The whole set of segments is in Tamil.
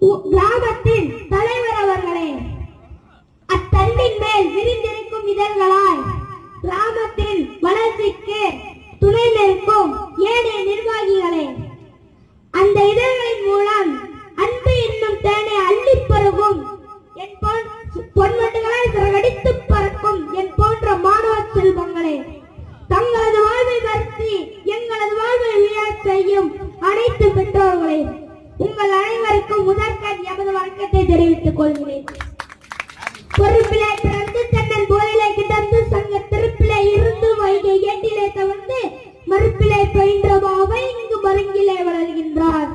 கிராமத்தின் தலைவர் அவர்களே அத்தண்டின் மேல் விரிந்திருக்கும் இதழ்களாய் கிராமத்தின் வளர்ச்சிக்கு துணை நிற்கும் ஏனைய நிர்வாகிகளே அந்த இதழ்களின் மூலம் அன்பு என்னும் தேனை அள்ளிப் பருகும் என் போன் சிறகடித்து பறக்கும் என் போன்ற மாணவ செல்வங்களே தங்களது வாழ்வை வருத்தி எங்களது வாழ்வை உயரச் செய்யும் அனைத்து பெற்றோர்களே உங்கள் அனைவருக்கும் முதற்கண் எமது வணக்கத்தை தெரிவித்துக் கொள்கிறேன். பொறுப்பிலே பிறந்து தன்னன் போலிலே கிடந்து சங்க திருப்பிலே இருந்து வைகை ஏட்டிலே தவழ்ந்து மறுப்பிலே பயின்ற மாவை இங்கு மருங்கிலே வளர்கின்றார்.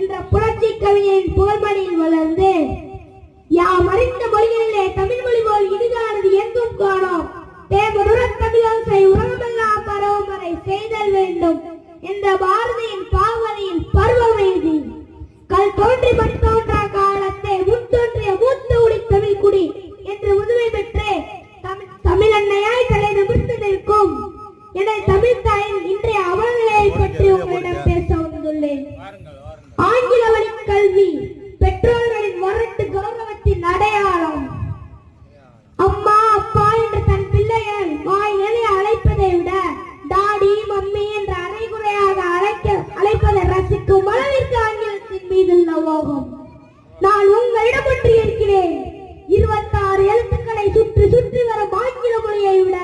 என்ற புரட்சி கவிஞரின் புகழ்மணியில் வளர்ந்து யாம் அறிந்த மொழிகளிலே தமிழ் மொழி போல் இனிதானது எங்கும் காணோம். தேவருடன் தமிழோசை உலகமெல்லாம் பரவும் வரை செய்தல் வேண்டும். என்ற பாரதியின் பாவனையின் கல் தோன்றி மண் தோன்றா காலத்தே முன் தோன்றிய மூத்த உடி தமிழ் குடி என்று முதுமை பெற்று தமிழ் தமிழன்னையாய் தலை நிமிர்ந்து நிற்கும். எனது தமிழ் தாயின் இன்றைய அவலநிலையை பற்றி உங்களிடம் பேச வந்துள்ளேன். ஆங்கில வழி கல்வி ஆங்கிலத்தின் நான் உங்களிடம் ஒன்று இருக்கிறேன். இருபத்தாறு எழுத்துக்களை சுற்றி சுற்றி வரும் ஆங்கில மொழியை விட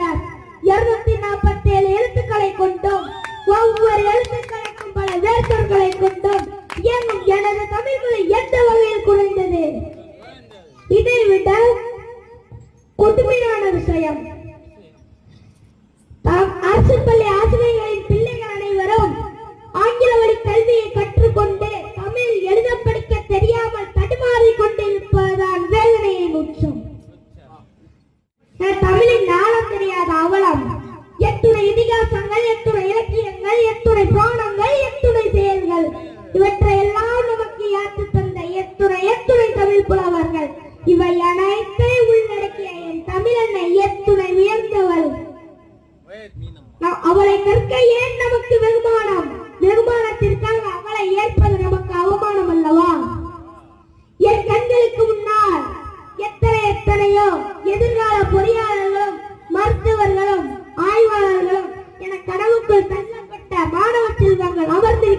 இருநூத்தி நாற்பத்தி ஏழு எழுத்துக்களை கொண்டும் ஒவ்வொரு எழுத்துக்களுக்கும் பல வேர்ச்சொற்களை கொண்டும் இயங்கும் எனது தமிழ் மொழி எந்த வகையில் குறைந்தது? இதை விட கொடுமையான விஷயம். அரசு பள்ளி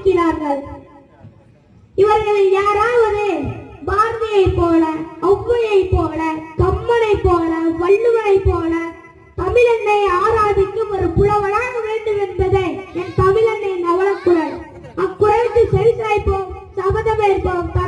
இருக்கிறார்கள் இவர்களில் யாராவது பாரதியை போல ஒவ்வையை போல கம்மனை போல வள்ளுவனை போல தமிழன்னை ஆராதிக்கும் ஒரு புலவனாக வேண்டும் என்பதை என் தமிழன்னையின் நவலக்குரல் அக்குரலுக்கு செவிசாய்ப்போம் சபதமேற்போம் தமிழனை